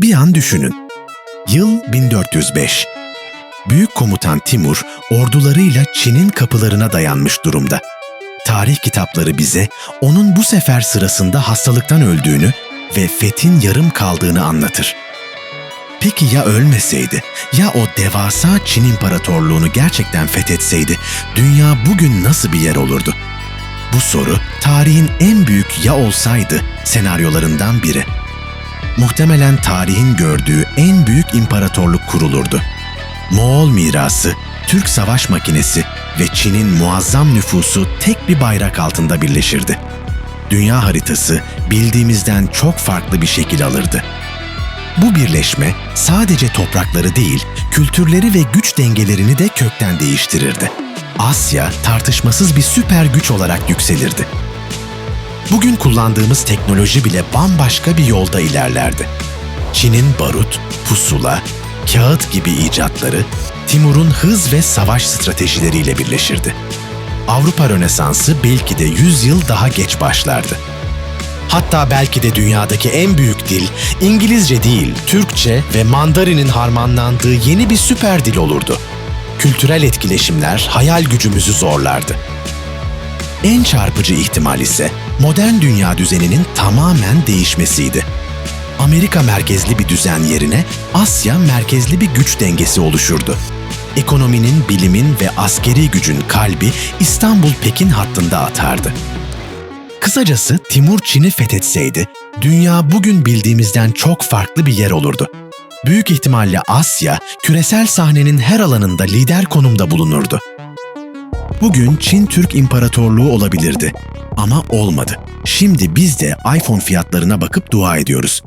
Bir an düşünün. Yıl 1405. Büyük komutan Timur ordularıyla Çin'in kapılarına dayanmış durumda. Tarih kitapları bize onun bu sefer sırasında hastalıktan öldüğünü ve fethin yarım kaldığını anlatır. Peki ya ölmeseydi? Ya o devasa Çin İmparatorluğunu gerçekten fethetseydi? Dünya bugün nasıl bir yer olurdu? Bu soru tarihin en büyük ya olsaydı senaryolarından biri. Muhtemelen tarihin gördüğü en büyük imparatorluk kurulurdu. Moğol mirası, Türk savaş makinesi ve Çin'in muazzam nüfusu tek bir bayrak altında birleşirdi. Dünya haritası bildiğimizden çok farklı bir şekil alırdı. Bu birleşme sadece toprakları değil, kültürleri ve güç dengelerini de kökten değiştirirdi. Asya tartışmasız bir süper güç olarak yükselirdi. Bugün kullandığımız teknoloji bile bambaşka bir yolda ilerlerdi. Çin'in barut, pusula, kağıt gibi icatları Timur'un hız ve savaş stratejileriyle birleşirdi. Avrupa Rönesansı belki de 100 yıl daha geç başlardı. Hatta belki de dünyadaki en büyük dil İngilizce değil, Türkçe ve Mandarin'in harmanlandığı yeni bir süper dil olurdu. Kültürel etkileşimler hayal gücümüzü zorlardı. En çarpıcı ihtimal ise modern dünya düzeninin tamamen değişmesiydi. Amerika merkezli bir düzen yerine Asya merkezli bir güç dengesi oluşurdu. Ekonominin, bilimin ve askeri gücün kalbi İstanbul-Pekin hattında atardı. Kısacası Timur Çin'i fethetseydi, dünya bugün bildiğimizden çok farklı bir yer olurdu. Büyük ihtimalle Asya, küresel sahnenin her alanında lider konumda bulunurdu. Bugün Çin Türk İmparatorluğu olabilirdi ama olmadı. Şimdi biz de iPhone fiyatlarına bakıp dua ediyoruz.